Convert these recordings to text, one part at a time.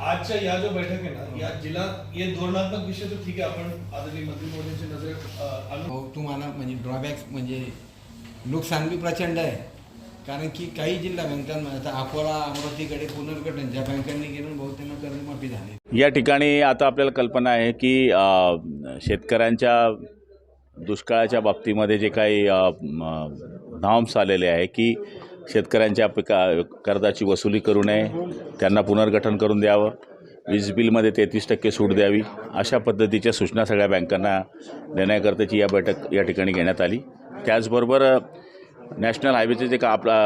आजच्या या जो बैठक आहे ना या जिल्हा हे धोरणात्मक विषय तर ठीक आहे आपण आदरणीय मंत्री मोदींची नजरेत हो तुम्हाला म्हणजे ड्रॉबॅक्स म्हणजे नुकसान बी प्रचंड आहे. कारण की काही जिल्हा बँकांमध्ये आता अकोला अमरावतीकडे पुनर्गठन ज्या बँकांनी केलं बहुत त्यांना कर्जमाफी झाली. या ठिकाणी आता आपल्याला कल्पना आहे की शेतकऱ्यांच्या दुष्काळाच्या बाबतीमध्ये जे काही नॉर्म्स आलेले आहे की शेतकऱ्यांच्या पिका कर्जाची वसुली करू नये. त्यांना पुनर्गठन करून द्यावं. वीज बिलमध्ये तेहतीस टक्के सूट द्यावी. अशा पद्धतीच्या सूचना सगळ्या बँकांना देण्याकरताची या बैठक या ठिकाणी घेण्यात आली. त्याचबरोबर नॅशनल हायवेचे जे का आपला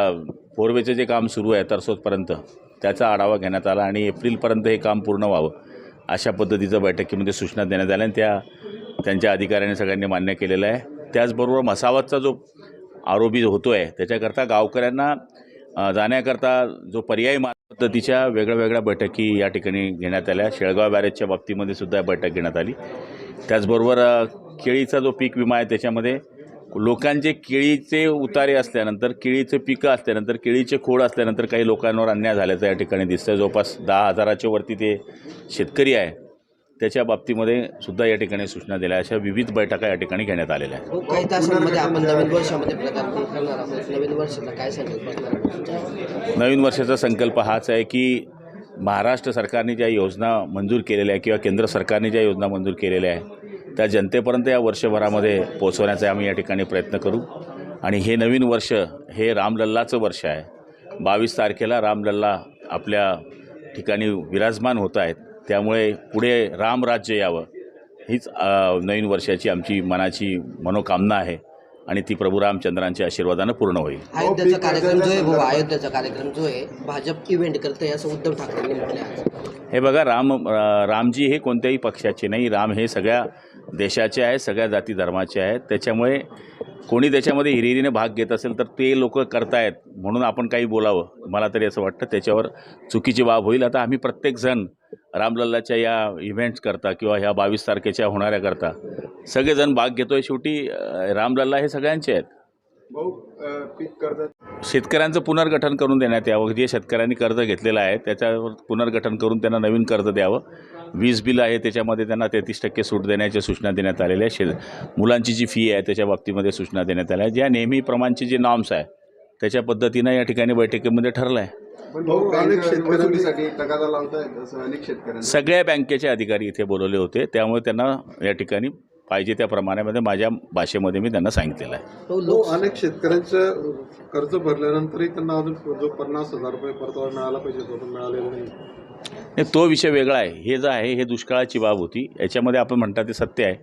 फोरवेचं जे काम सुरू आहे तरसोदपर्यंत त्याचा आढावा घेण्यात आला आणि एप्रिलपर्यंत हे काम पूर्ण व्हावं अशा पद्धतीचं बैठकीमध्ये सूचना देण्यात आल्या आणि त्या त्यांच्या अधिकाऱ्यांनी सगळ्यांनी मान्य केलेलं आहे. त्याचबरोबर मसावतचा जो आरोपी होतो आहे त्याच्याकरता गावकऱ्यांना जाण्याकरता जो पर्यायी मार्ग पद्धतीच्या वेगळ्या वेगळ्या बैठकी या ठिकाणी घेण्यात आल्या. शेळगाव बॅरेजच्या बाबतीमध्ये सुद्धा बैठक घेण्यात आली. त्याचबरोबर केळीचा जो पीक विमा आहे त्याच्यामध्ये लोकांचे केळीचे उतारे असल्यानंतर केळीचे पिकं असल्यानंतर केळीचे खोड असल्यानंतर काही लोकांवर अन्याय झाल्याचं या ठिकाणी दिसतं जवळपास दहा हजाराच्या वरती ते शेतकरी आहे. त्याच्या बाबतीमध्ये सुद्धा या ठिकाणी सूचना दिल्या अशा विविध बैठका या ठिकाणी घेण्यात आलेल्या आहेत. हो, काही तासांमध्ये आपण नवीन वर्षामध्ये वर्षाचा काय संकल्प? नवीन वर्षाचा संकल्प हाच आहे की महाराष्ट्र सरकारने ज्या योजना मंजूर केलेल्या आहे किंवा केंद्र सरकारने ज्या योजना मंजूर केलेल्या आहे त्या जनतेपर्यंत या वर्षभरामध्ये पोचवण्याचा आम्ही या ठिकाणी प्रयत्न करू. आणि हे नवीन वर्ष हे रामलल्लाचं वर्ष आहे. बावीस तारखेला रामलल्ला आपल्या ठिकाणी विराजमान होत आहेत. त्यामुळे पुढे रामराज्य यावं हीच नवीन वर्षाची आमची मनाची मनोकामना आहे आणि ती प्रभू रामचंद्रांच्या आशीर्वादानं पूर्ण होईल. अयोध्याचा कार्यक्रम जो आहे भाऊ अयोध्याचा कार्यक्रम जो आहे भाजप इव्हेंट करते असं उद्धव ठाकरेंनी म्हटलं. हे बघा राम रामजी हे कोणत्याही पक्षाचे नाही राम हे सगळ्या देशाचे आहे सगळ्या जाती धर्माचे आहेत. त्याच्यामुळे कोणी त्याच्यामध्ये हिरिरीने भाग घेत असेल तर ते लोक करतायत म्हणून आपण काही बोलावं. मला तरी असं वाटतं त्याच्यावर चुकीची बाब होईल. आता आम्ही प्रत्येकजण रामलल्लाच्या या इव्हेंट्स करता किंवा ह्या बावीस तारखेच्या होणाऱ्या करता. सगळेजण भाग घेतोय. शेवटी अ, रामलल्ला हे सगळ्यांचे आहेत. शेतकऱ्यांचं पुनर्गठन करून देण्यात यावं. जे शेतकऱ्यांनी कर्ज घेतलेलं आहे त्याच्यावर पुनर्गठन करून त्यांना नवीन कर्ज द्यावं. वीज बिल आहे त्याच्यामध्ये त्यांना तेहतीस टक्के सूट देण्याच्या सूचना देण्यात आलेल्या आहे शे मुलांची जी फी आहे त्याच्या बाबतीमध्ये सूचना देण्यात आल्या ज्या नेहमीप्रमाणचे जे नॉर्म्स आहे त्याच्या पद्धतीनं या ठिकाणी बैठकीमध्ये ठरलं आहे सगळ्या बँकेचे अधिकारी इथे बोलवले होते त्यामुळे त्यांना या ठिकाणी पाहिजे त्या प्रमाणामध्ये माझ्या भाषेमध्ये मी त्यांना सांगितलेलं आहे. लोक अनेक शेतकऱ्यांचं कर्ज भरल्यानंतरही त्यांना अजून जो पन्नास हजार रुपये परतावा मिळाला पाहिजे तो मिळालेला नाही. नाही तो विषय वेगळा आहे. हे जे आहे हे दुष्काळाची बाब होती. याच्यामध्ये आपण म्हणता ते सत्य आहे.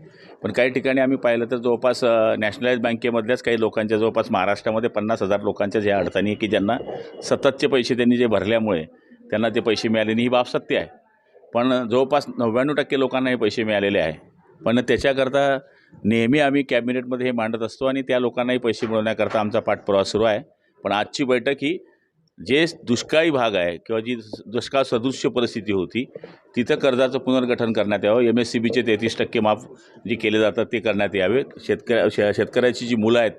पण काही ठिकाणी आम्ही पाहिलं तर जवळपास नॅशनलाइज बँकेमधल्याच काही लोकांच्या जवळपास महाराष्ट्रामध्ये पन्नास हजार लोकांच्या ज्या अडचणी आहे की ज्यांना सततचे पैसे त्यांनी जे भरल्यामुळे त्यांना ते पैसे मिळाले नाही ही बाब सत्य आहे. पण जवळपास नव्याण्णव टक्के लोकांना हे पैसे मिळालेले आहे. पण त्याच्याकरता नेहमी आम्ही कॅबिनेटमध्ये हे मांडत असतो आणि त्या लोकांनाही पैसे मिळवण्याकरता आमचा पाठपुरावा सुरू आहे. पण आजची बैठक ही जे दुष्काळी भाग आहे किंवा जी दुष्काळ सदृश्य परिस्थिती होती तिथं कर्जाचं पुनर्गठन करण्यात यावं. एम एस सी बीचे तेहतीस टक्के माफ जे केले जातात ते करण्यात यावे. शेतकऱ्या शे शेतकऱ्याची जी मुलं आहेत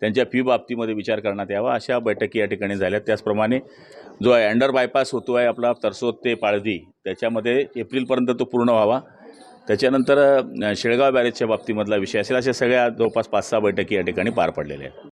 त्यांच्या फी बाबतीमध्ये विचार करण्यात यावा. अशा बैठकी या ठिकाणी झाल्या. त्याचप्रमाणे जो आहे अंडर बायपास होतो आहे आपला तरसोद ते पाळधी त्याच्यामध्ये एप्रिलपर्यंत तो पूर्ण व्हावा. त्याच्यानंतर शेळगाव बॅरेजच्या बाबतीमधला विषय असेल. अशा सगळ्या जवळपास पाच सहा बैठकी या ठिकाणी पार पडलेल्या आहेत.